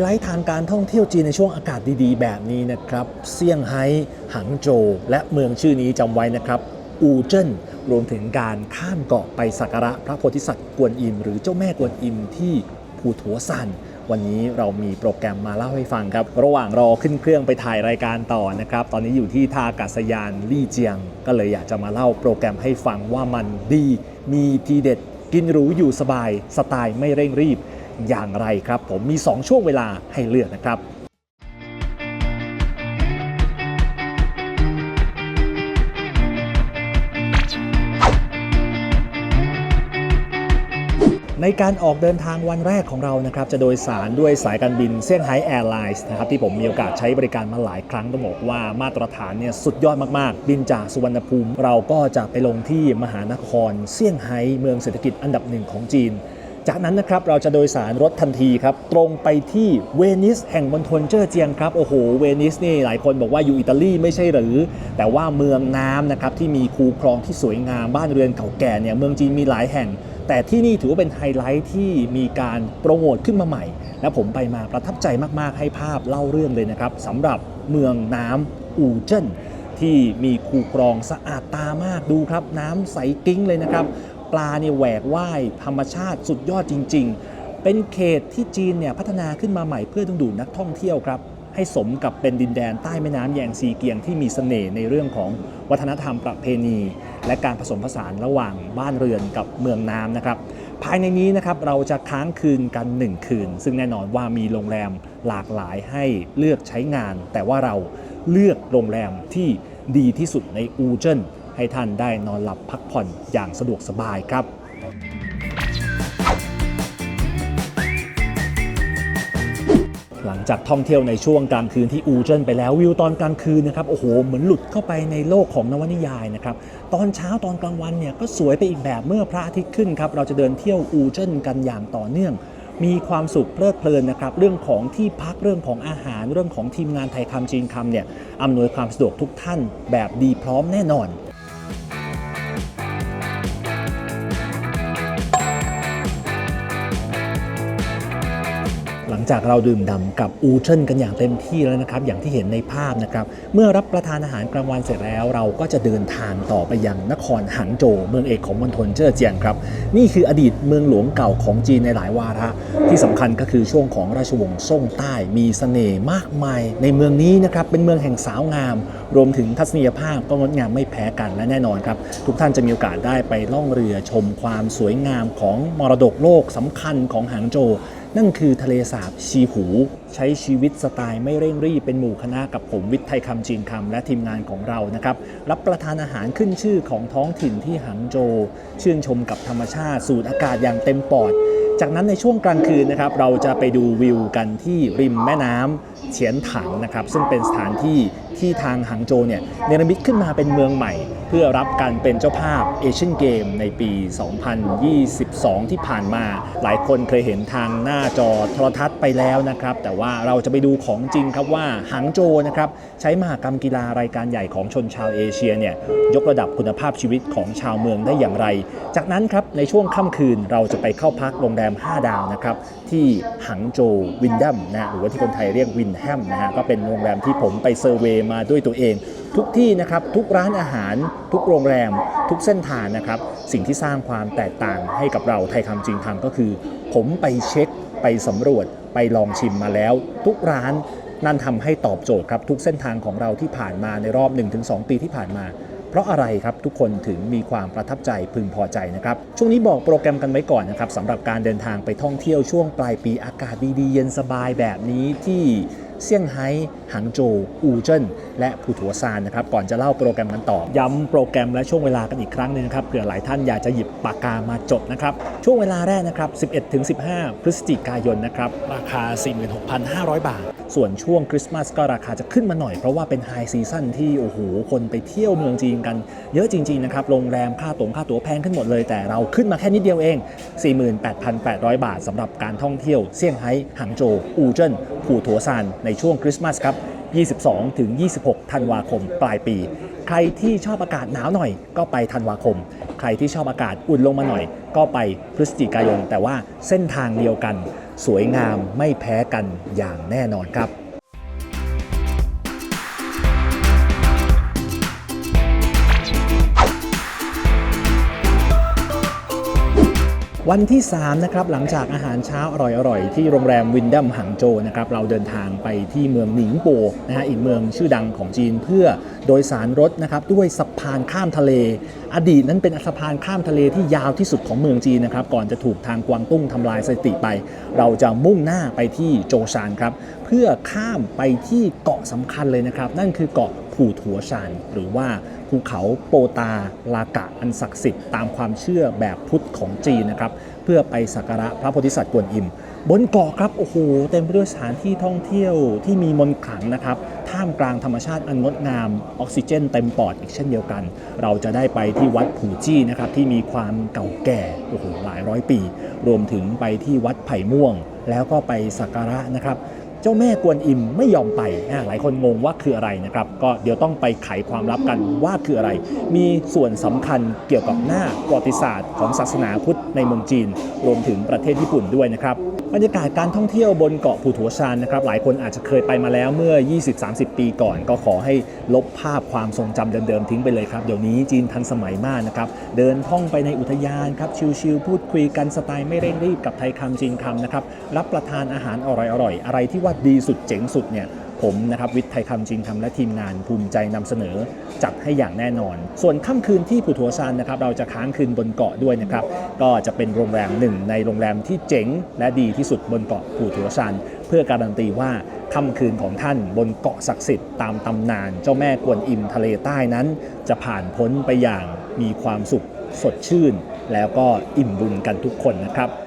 ไลท์ทางการท่องเที่ยวจีนในช่วงอากาศดีๆ แบบนี้นะครับเซี่ยงไฮ้หังโจวและเมืองชื่อนี้จำไว้นะครับอูเจิ้นรวมถึงการข้ามเกาะไปสักการะพระโพธิสัตว์กวนอิม หรือเจ้าแม่กวนอิมที่ภูถัวซานวันนี้เรามีโปรแกรมมาเล่าให้ฟังครับ ระหว่างรอขึ้นเครื่องไปถ่ายรายการต่อนะครับ ตอนนี้อยู่ที่ท่าอากาศยานลี่เจียง ก็เลยอยากจะมาเล่าโปรแกรมให้ฟังว่ามันดี มีทีเด็ด กินหรูอยู่สบาย สไตล์ไม่เร่งรีบ อย่างไรครับ ผมมี 2 ช่วงเวลาให้เลือกนะครับในการออกเดินทางวันแรกของเรานะครับจะโดยสารด้วยสายการบินเซี่ยงไฮ้แอร์ไลน์นะครับที่ผมมีโอกาสใช้บริการมาหลายครั้งต้องบอกว่ามาตรฐานเนี่ยสุดยอดมากๆ บินจากสุวรรณภูมิ เราก็จะไปลงที่มหานครเซี่ยงไฮ้เมืองเศรษฐกิจอันดับหนึ่งของจีน จากนั้นนะครับเราจะโดยสารรถทันทีครับ ตรงไปที่เวนิสแห่งมณฑลเจ้อเจียงครับ โอ้โห เวนิสนี่หลายคนบอกว่าอยู่อิตาลีไม่ใช่หรือ แต่ว่าเมืองน้ำนะครับที่มีคูคลองที่สวยงามบ้านเรือนเก่าแก่เนี่ยเมืองจีนมีหลายแห่ง แต่ที่นี่ถือว่าเป็นไฮไลท์ที่มีการโปรโมทขึ้นมาใหม่ และผมไปมาประทับใจมากๆให้ภาพเล่าเรื่องเลยนะครับสำหรับเมืองน้ำอู่เจิ้นที่มีคูคลองสะอาดตามากดูครับ น้ำใสกิ้งเลยนะครับ ปลาเนี่ยแหวกว่ายธรรมชาติสุดยอดจริง ๆ เป็นเขตที่จีนเนี่ยพัฒนาขึ้นมาใหม่เพื่อดึงดูดนักท่องเที่ยวครับ ให้สมกับเป็นดินแดนใต้แม่น้ำแยงซีเกียงที่มีเสน่ห์ในเรื่องของวัฒนธรรมประเพณี และการผสมผสานระหว่างบ้านเรือนกับเมืองน้ำนะครับภายในนี้นะครับเราจะค้างคืนกัน 1 คืน ซึ่งแน่นอนว่ามีโรงแรมหลากหลายให้เลือกใช้งาน แต่ว่าเราเลือกโรงแรมที่ดีที่สุดในอูเจิ้น ให้ท่านได้นอนหลับพักผ่อนอย่างสะดวกสบายครับหลังจากท่องเที่ยวในช่วงกลางคืนที่อูเจิ้นไปแล้ววิวตอนกลางคืนนะครับโอ้โหเหมือนหลุดเข้าไปในโลกของนวนิยายนะครับตอนเช้าตอนกลางวันเนี่ยก็สวยไปอีกแบบเมื่อพระอาทิตย์ขึ้นครับเราจะเดินเที่ยวอูเจิ้นกันอย่างต่อเนื่อง มีความสุขเพลิดเพลินนะครับเรื่องของที่พักเรื่องของอาหารเรื่องของทีมงานไทยคำจีนคำเนี่ยอำนวยความสะดวกทุกท่านแบบดีพร้อมแน่นอน จากเราดื่มด่ำกับอูเชนกันอย่างเต็มที่แล้วนะครับ อย่างที่เห็นในภาพนะครับ เมื่อรับประทานอาหารกลางวันเสร็จแล้ว เราก็จะเดินทางต่อไปยังนครหังโจวเมืองเอกของมณฑลเจ้อเจียงครับ นี่คืออดีตเมืองหลวงเก่าของจีนในหลายวาระ ที่สำคัญก็คือช่วงของราชวงศ์ซ่งใต้มีเสน่ห์มากมาย ในเมืองนี้นะครับเป็นเมืองแห่งสาวงาม รวมถึงทัศนียภาพก็งดงามไม่แพ้กันและแน่นอนครับทุกท่านจะมีโอกาสได้ไปล่องเรือชมความสวยงามของมรดกโลกสำคัญของหางโจว นั่นคือทะเลสาบชีหู ใช้ชีวิตสไตล์ไม่เร่งรีบเป็นหมู่คณะกับผมวิทย์ไทยคำจีนคำและทีมงานของเรานะครับรับประทานอาหารขึ้นชื่อของท้องถิ่นที่หังโจวชื่นชมกับธรรมชาติสูดอากาศอย่างเต็มปอด จากนั้นในช่วงกลางคืนนะครับเราจะไปดูวิวกันที่ริมแม่น้ำเฉียนถังนะครับซึ่งเป็นสถานที่ ที่ทางหังโจเนี่ยเนรมิตขึ้นมาเป็นเมืองใหม่ เพื่อรับการเป็นเจ้าภาพเอเชียนเกมในปี 2022 ที่ผ่านมา หลายคนเคยเห็นทางหน้าจอโทรทัศน์ไปแล้วนะครับ แต่ว่าเราจะไปดูของจริงครับว่าหังโจนะครับใช้มหากรรมกีฬารายการใหญ่ของชนชาวเอเชียเนี่ยยกระดับคุณภาพชีวิตของชาวเมืองได้อย่างไร จากนั้นครับในช่วงค่ำคืนเราจะไปเข้าพักโรงแรม 5 ดาวนะครับที่หังโจวินดัมนะหรือว่าที่คนไทยเรียกวินแฮมนะฮะก็เป็นโรงแรมที่ผมไปเซอร์เวยมาด้วยตัวเอง ทุกที่นะครับทุกร้านอาหาร ทุกโรงแรม ทุกเส้นทางนะครับ สิ่งที่สร้างความแตกต่างให้กับเราไทยคำจริงคำก็คือ ผมไปเช็ค ไปสำรวจ ไปลองชิมมาแล้ว ทุกร้านนั่นทำให้ตอบโจทย์ครับทุกเส้นทางของเราที่ผ่านมาในรอบ 1-2 ปีที่ผ่านมาเพราะอะไรครับทุกคนถึงมีความประทับใจพึงพอใจนะครับ ช่วงนี้บอกโปรแกรมกันไว้ก่อนนะครับสำหรับการเดินทางไปท่องเที่ยวช่วงปลายปีอากาศดีๆเย็นสบายแบบนี้ที่ เซี่ยงไฮ้ และภูถัวซานนะครับก่อนจะเล่าโปรแกรมกันต่อ ย้ำโปรแกรมและช่วงเวลากันอีกครั้งหนึ่งนะครับเผื่อหลายท่านอยากจะหยิบปากกามาจดนะครับช่วงเวลาแรกนะครับ 11-15 พฤศจิกายนนะครับราคา 46,500 บาท ส่วนช่วงคริสต์มาสก็ราคาจะขึ้นมาหน่อยเพราะว่าเป็นไฮซีซั่นที่โอ้โหคนไปเที่ยวเมืองจีนกัน เยอะจริงๆนะครับโรงแรมค่าตั๋วค่าตั๋วแพงขึ้นหมดเลย แต่เราขึ้นมาแค่นิดเดียวเอง 48,800 บาทสำหรับการท่องเที่ยวเซี่ยงไฮ้หังโจวอูเจิ้นผู่ถัวซานในช่วงคริสต์มาสครับ 22 ถึง 26 ธันวาคมปลายปี ใครที่ชอบอากาศหนาวหน่อย ก็ไปธันวาคม ใครที่ชอบอากาศอุ่นลงมาหน่อย ก็ไปพฤศจิกายน แต่ว่าเส้นทางเดียวกัน สวยงามไม่แพ้กันอย่างแน่นอนครับ วันที่ 3 นะครับ หลังจากอาหารเช้าอร่อยๆ ที่โรงแรมวินดัมหังโจนะครับ เราเดินทางไปที่เมืองหนิงโปนะฮะอีกเมืองชื่อดังของจีนเพื่อโดยสารรถนะครับ ด้วยสะพานข้ามทะเล อดีตนั้นเป็นสะพานข้ามทะเลที่ยาวที่สุดของเมืองจีนนะครับ ก่อนจะถูกทางกวางตุ้งทำลายสถิติไป เราจะมุ่งหน้าไปที่โจซานครับ เพื่อข้ามไปที่เกาะสำคัญเลยนะครับ นั่นคือเกาะ ผู่ถัวซานหรือว่าภูเขาโปตาลากะอันศักดิ์สิทธิ์ตามความเชื่อแบบพุทธของจีนนะครับเพื่อไปสักการะพระโพธิสัตว์กวนอิม บนเกาะครับโอ้โหเต็มไปด้วยสถานที่ท่องเที่ยวที่มีมนต์ขลังนะครับท่ามกลางธรรมชาติอันงดงาม ออกซิเจนเต็มปอดอีกเช่นเดียวกัน เราจะได้ไปที่วัดผู่จี้นะครับที่มีความเก่าแก่โอ้โหหลายร้อยปี รวมถึงไปที่วัดไผ่ม่วง แล้วก็ไปสักการะนะครับ จ้าแม่กวนอิมไม่ยอมไป หลายคนงงว่าคืออะไรนะครับ ก็เดี๋ยวต้องไปไขความลับกันว่าคืออะไร มีส่วนสำคัญเกี่ยวกับหน้าประวัติศาสตร์ของศาสนาพุทธในเมืองจีน รวมถึงประเทศญี่ปุ่นด้วยนะครับบรรยากาศการท่องเที่ยวบนเกาะผูถัวซานนะครับ หลายคนอาจจะเคยไปมาแล้วเมื่อ 20-30 ปีก่อน ก็ขอให้ลบภาพความทรงจำเดิมๆทิ้งไปเลยครับ เดี๋ยวนี้จีนทันสมัยมากนะครับ เดินท่องไปในอุทยานครับ ชิลๆพูดคุยกันสไตล์ไม่เร่งรีบกับไทยคำจีนคำนะครับ รับประทานอาหารอร่อยๆ อะไรที่ว่าดีสุดเจ๋งสุดเนี่ยผมนะครับวิทย์ไทยคำจริงคำและทีมงานภูมิใจนำเสนอ จัดให้อย่างแน่นอน ส่วนค่ำคืนที่ผูถัวซานนะครับเราจะค้างคืนบนเกาะด้วยนะครับก็จะเป็นโรงแรมหนึ่งในโรงแรมที่เจ๋ง และดีที่สุดบนเกาะผูถัวซานเพื่อการันตีว่าค่ำคืนของท่านบนเกาะศักดิ์สิทธิ์ตามตำนาน เจ้าแม่กวนอิมทะเลใต้นั้น จะผ่านพ้นไปอย่างมีความสุขสดชื่น แล้วก็อิ่มบุญกันทุกคนนะครับ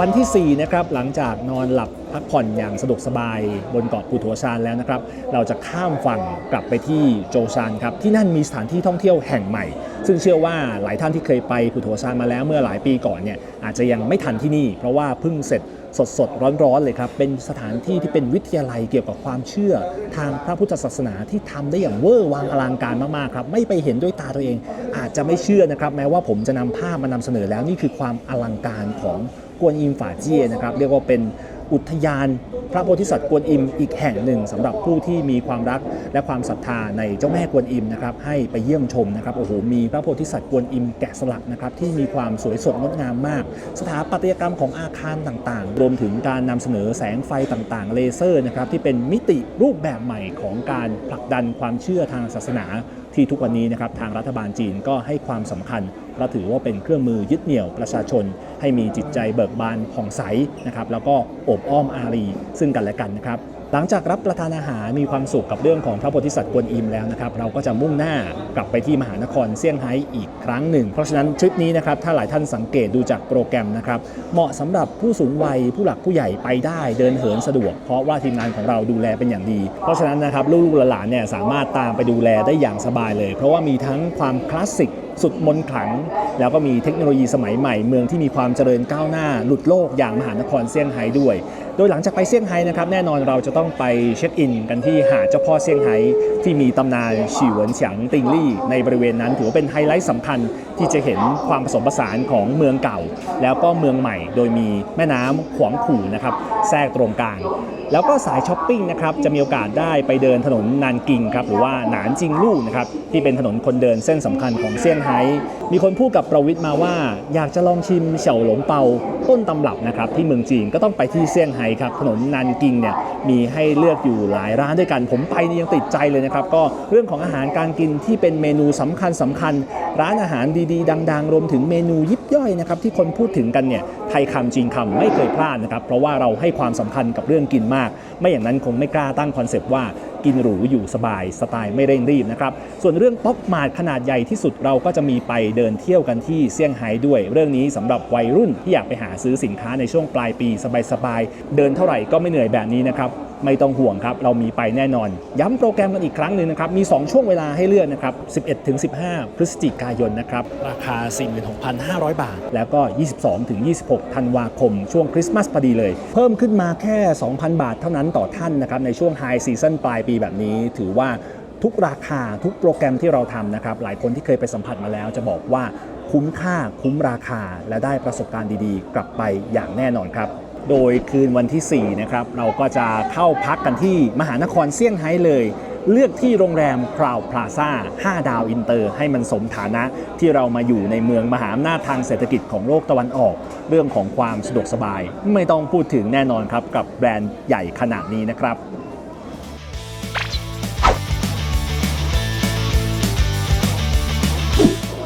วันที่ 4 นะครับ หลังจากนอนหลับพักผ่อนอย่างสะดวกสบายบนเกาะปูถัวชานแล้วนะครับ เราจะข้ามฝั่งกลับไปที่โจชานครับ ที่นั่นมีสถานที่ท่องเที่ยวแห่งใหม่ ซึ่งเชื่อว่าหลายท่านที่เคยไปปูถัวชานมาแล้วเมื่อหลายปีก่อนเนี่ยอาจจะยังไม่ทันที่นี่ เพราะว่าเพิ่งเสร็จ สดสดๆร้อนๆเลยครับ เป็นสถานที่ที่เป็นวิทยาลัยเกี่ยวกับความเชื่อ ทางพระพุทธศาสนาที่ทำได้อย่างเวอร์วังอลังการมากๆครับ ไม่ไปเห็นด้วยตาตัวเอง อาจจะไม่เชื่อนะครับ แม้ว่าผมจะนำภาพมานำเสนอแล้วนี่คือความอลังการของกวนอิมฝาเจียนะครับ เรียกว่าเป็น อุทยานพระโพธิสัตว์กวนอิมอีกแห่งหนึ่งสำหรับผู้ที่มีความรักและความศรัทธาในเจ้าแม่กวนอิมนะครับให้ไปเยี่ยมชมนะครับโอ้โหมีพระโพธิสัตว์กวนอิมแกะสลักนะครับที่มีความสวยสดงดงามมาก สถาปัตยกรรมของอาคารต่างๆ รวมถึงการนำเสนอแสงไฟต่างๆ เลเซอร์นะครับที่เป็นมิติรูปแบบใหม่ของการผลักดันความเชื่อทางศาสนา ที่ทุกวันนี้นะครับทางรัฐบาลจีนก็ให้ความสำคัญเพราะถือว่าเป็นเครื่องมือยึดเหนี่ยวประชาชน ให้มีจิตใจเบิกบานผ่องใสนะครับแล้วก็อบอ้อมอารีซึ่งกันและกันนะครับ หลังจากรับประทานอาหารมีความสุขกับเรื่องของพระโพธิสัตว์กวนอิมแล้วนะครับเราก็จะมุ่งหน้ากลับไปที่มหานครเซี่ยงไฮ้อีกครั้งหนึ่ง เพราะฉะนั้นทริปนี้นะครับถ้าหลายท่านสังเกตดูจากโปรแกรมนะครับเหมาะสำหรับผู้สูงวัยผู้หลักผู้ใหญ่ไปได้เดินเหินสะดวก เพราะว่าทีมงานของเราดูแลเป็นอย่างดี เพราะฉะนั้นนะครับลูกหลานเนี่ยสามารถตามไปดูแลได้อย่างสบายเลย เพราะว่ามีทั้งความคลาสสิกสุดมนขลัง แล้วก็มีเทคโนโลยีสมัยใหม่ เมืองที่มีความเจริญก้าวหน้าหลุดโลกอย่างมหานครเซี่ยงไฮ้ด้วยโดยหลังจากไปเซี่ยงไฮ้นะครับแน่นอนเราจะต้องไปเช็คอิน กันที่หาดเจ้าพ่อเซี่ยงไฮ้ที่มีตำนานฉีหวนเฉียงติงลี่ในบริเวณนั้นถือว่าเป็นไฮไลท์สำคัญที่จะเห็นความผสมผสานของเมืองเก่า แล้วก็เมืองใหม่ โดยมีแม่น้ำขวางผู่นะครับแทรกตรงกลาง แล้วก็สายช้อปปิ้งนะครับจะมีโอกาสได้ไปเดินถนนนานกิงครับหรือว่าหนานจิงลู่นะครับที่เป็นถนนคนเดินเส้นสำคัญของเซี่ยงไฮ้มีคนพูดกับประวิทย์มาว่า อยากจะลองชิมเฉาหลงเปาต้นตำรับนะครับที่เมืองจีนก็ต้องไปที่เซี่ยงไฮครับถนนนานกิงเนี่ยมีให้เลือกอยู่หลายร้านด้วยกัน ผมไปนี่ยังติดใจเลยนะครับ ก็เรื่องของอาหารการกินที่เป็นเมนูสำคัญสคัญ ร้านอาหารดีๆ ดัง ๆ รวมถึงเมนูยิบย่อยนะครับที่คนพูดถึงกันเนี่ยไทยคำจีนคำไม่เคยพลาดนะครับเพราะว่าเราให้ความสำคัญกับเรื่องกินมาก ไม่อย่างนั้นคงไม่กล้าตั้งคอนเซปต์ว่ากินหรูอยู่สบายสไตล์ไม่เร่งรีบนะครับส่วนเรื่องป๊อกมาดขนาดใหญ่ที่สุดเราก็จะมีไปเดินเที่ยวกันที่เซี่ยงไฮ้ด้วย เรื่องนี้สำหรับวัยรุ่นที่อยากไปหาซื้อสินค้าในช่วงปลายปีสบายๆเดินเท่าไหร่ก็ไม่เหนื่อยแบบนี้นะครับ ไม่ต้องห่วงครับ เรามีไปแน่นอน ย้ำโปรแกรมกันอีกครั้งหนึ่งนะครับ มี 2 ช่วงเวลาให้เลือกนะครับ 11 ถึง 15 พฤศจิกายนนะครับ ราคา 46,500 บาท แล้วก็ 22 ถึง 26 ธันวาคม ช่วงคริสต์มาสพอดีเลย เพิ่มขึ้นมาแค่ 2,000 บาทเท่านั้นต่อท่านนะครับ ในช่วงไฮซีซันปลายปีแบบนี้ ถือว่าทุกราคาทุกโปรแกรมที่เราทำนะครับ หลายคนที่เคยไปสัมผัสมาแล้วจะบอกว่าคุ้มค่าคุ้มราคาและได้ประสบการณ์ดีๆ กลับไปอย่างแน่นอนครับ โดยคืนวันที่ 4 นะครับ เราก็จะเข้าพักกันที่มหานครเซี่ยงไฮ้เลย เลือกที่โรงแรมคราวพลาซ่า 5 ดาวอินเตอร์ ให้มันสมฐานะที่เรามาอยู่ในเมืองมหาอำนาจทางเศรษฐกิจของโลกตะวันออก เรื่องของความสะดวกสบาย ไม่ต้องพูดถึงแน่นอนครับกับแบรนด์ใหญ่ขนาดนี้นะครับ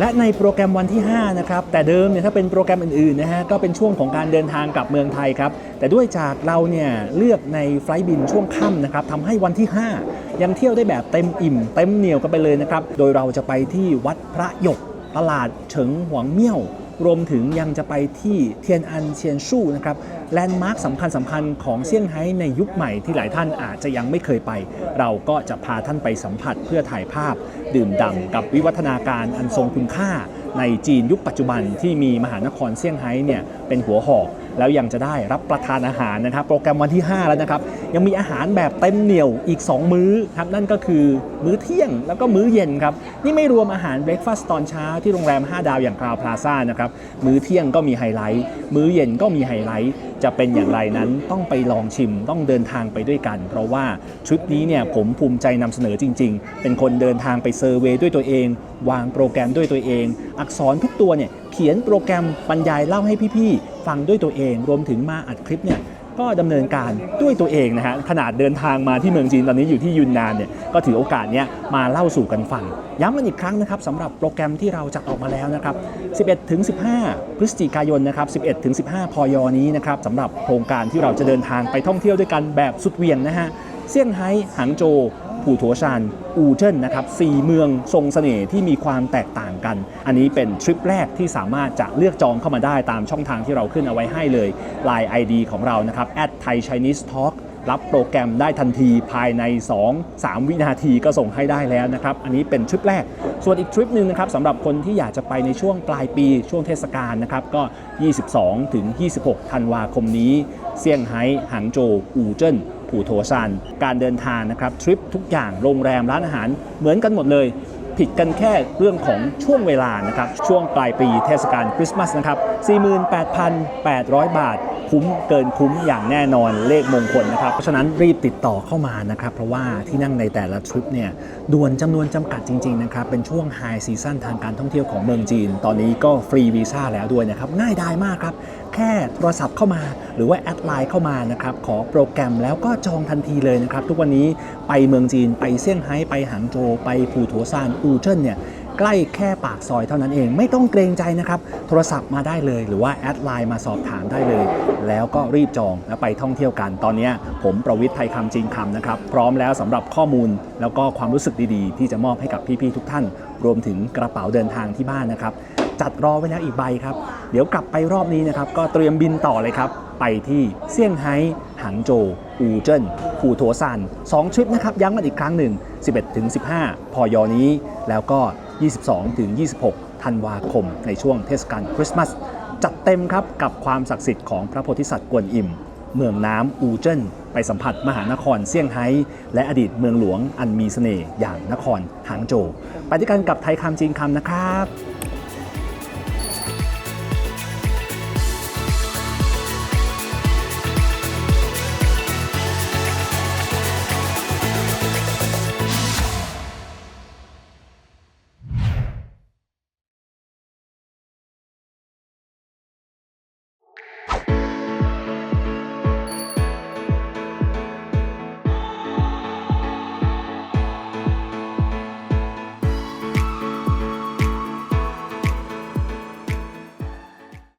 และในโปรแกรมวันที่5นะครับแต่เดิมเนี่ยถ้าเป็นโปรแกรมอื่นๆนะฮะก็เป็นช่วงของการเดินทางกลับเมืองไทยครับแต่ด้วยจากเราเนี่ยเลือกในไฟล์บินช่วงค่ำนะครับทำให้วันที่ 5 ยังเที่ยวได้แบบเต็มอิ่มเต็มเหนียวกันไปเลยนะครับโดยเราจะไปที่วัดพระหยกตลาดเฉิงหวงเมี่ยว รวมถึงยังจะไปที่เทียนอันเชียนชู่นะครับแลนด์มาร์คสำคัญสำคัญของเซี่ยงไฮ้ในยุคใหม่ที่หลายท่านอาจจะยังไม่เคยไป เราก็จะพาท่านไปสัมผัสเพื่อถ่ายภาพ ดื่มด่ำกับวิวัฒนาการอันทรงคุณค่า ในจีนยุคปัจจุบันที่มีมหานครเซี่ยงไฮ้เนี่ยเป็นหัวหอก แล้วยังจะได้รับประทานอาหารนะครับ โปรแกรมวันที่ 5 แล้วนะครับ ยังมีอาหารแบบเต็มเหนียวอีก 2 มื้อครับนั่นก็คือมื้อเที่ยงแล้วก็มื้อเย็นครับ นี่ไม่รวมอาหารเบรคฟาสต์ตอนเช้าที่โรงแรม 5 ดาวอย่างคราวพลาซ่านะครับมื้อเที่ยงก็มีไฮไลท์ มื้อเย็นก็มีไฮไลท์ จะเป็นอย่างไรนั้นต้องไปลองชิมต้องเดินทางไปด้วยกัน เพราะว่าทริปนี้เนี่ยผมภูมิใจนำเสนอจริง ๆ เป็นคนเดินทางไปเซอร์เวยด้วยตัวเอง วางโปรแกรมด้วยตัวเอง อักษรทุกตัวเนี่ยเขียนโปรแกรมบรรยายเล่าให้พี่ๆ ฟังด้วยตัวเอง รวมถึงมาอัดคลิปเนี่ยก็ดำเนินการด้วยตัวเองนะฮะขนาดเดินทางมาที่เมืองจีนตอนนี้อยู่ที่ยุนนานเนี่ยก็ถือโอกาสเนี้ยมาเล่าสู่กันฟัง ย้ำกันอีกครั้งนะครับสำหรับโปรแกรมที่เราจัดออกมาแล้วนะครับ 11 ถึง 15 พฤศจิกายนนะครับ 11 ถึง 15 พยนี้นะครับสำหรับโครงการที่เราจะเดินทางไปท่องเที่ยวด้วยกันแบบสุดเวียงนะฮะเซี่ยงไฮ้หางโจว ผู่ถัวซานอูเจิ้นนะครับสี่เมืองทรงเสน่ห์ที่มีความแตกต่างกัน อันนี้เป็นทริปแรกที่สามารถจะเลือกจองเข้ามาได้ตามช่องทางที่เราขึ้นเอาไว้ให้เลย Line ID ของเรานะครับ Thai Chinese Talk รับโปรแกรมได้ทันทีภายใน 2-3 วินาทีก็ส่งให้ได้แล้วนะครับ อันนี้เป็นทริปแรก ส่วนอีกทริปหนึ่งนะครับสำหรับคนที่อยากจะไปในช่วงปลายปีช่วงเทศกาลนะครับ ก็ 22ถึง26 ธันวาคมนี้ เซี่ยงไฮ้หางโจวอูเจิ้น ผู่โถซานการเดินทางนะครับทริปทุกอย่างโรงแรมร้านอาหารเหมือนกันหมดเลย ผิดกันแค่เรื่องของช่วงเวลานะครับ ช่วงปลายปีเทศกาลคริสต์มาสนะครับ 48,800 บาท คุ้มเกินคุ้มอย่างแน่นอนเลขมงคลนะครับ เพราะฉะนั้นรีบติดต่อเข้ามานะครับ เพราะว่าที่นั่งในแต่ละทริปเนี่ยด่วนจำนวนจำกัดจริง ๆ นะครับ เป็นช่วงไฮซีซั่นทางการท่องเที่ยวของเมืองจีน ตอนนี้ก็ฟรีวีซ่าแล้วด้วยนะครับง่ายดายมากครับ แค่โทรศัพท์เข้ามา หรือว่าแอดไลน์เข้ามานะครับขอโปรแกรมแล้วก็จองทันทีเลยนะครับ ทุกวันนี้ไปเมืองจีนไปเซี่ยงไฮ้ไปหางโจวไปผู่ถัวซานอูเจิ้นเนี่ยใกล้แค่ปากซอยเท่านั้นเองไม่ต้องเกรงใจนะครับ โทรศัพท์มาได้เลย หรือว่าแอดไลน์มาสอบถามได้เลย แล้วก็รีบจองแล้วไปท่องเที่ยวกัน ตอนนี้ผมประวิทย์ไทยคำจริงคำนะครับ พร้อมแล้วสำหรับข้อมูลแล้วก็ความรู้สึกดีๆ ที่จะมอบให้กับพี่ๆทุกท่าน รวมถึงกระเป๋าเดินทางที่บ้านนะครับ จัดรอไว้แล้วอีกใบครับ เดี๋ยวกลับไปรอบนี้นะครับ ก็เตรียมบินต่อเลยครับ ไปที่เซี่ยงไฮ้หางโจวอูเจิ้นผูถัวซาน2ทริปนะครับ ย้ำกันอีกครั้งหนึ่ง 11ถึง15 พอยอนี้ แล้วก็ 22ถึง26 ธันวาคม ในช่วงเทศกาลคริสต์มาสจัดเต็มครับกับความศักดิ์สิทธิ์ของพระโพธิสัตว์กวนอิม เมืองน้ำอูเจิ้นไปสัมผัสมหานครเซี่ยงไฮ้และอดีตเมืองหลวงอันมีเสน่ห์อย่างนครหางโจวไปด้วยกันกับไทยคำจีนคำนะครับ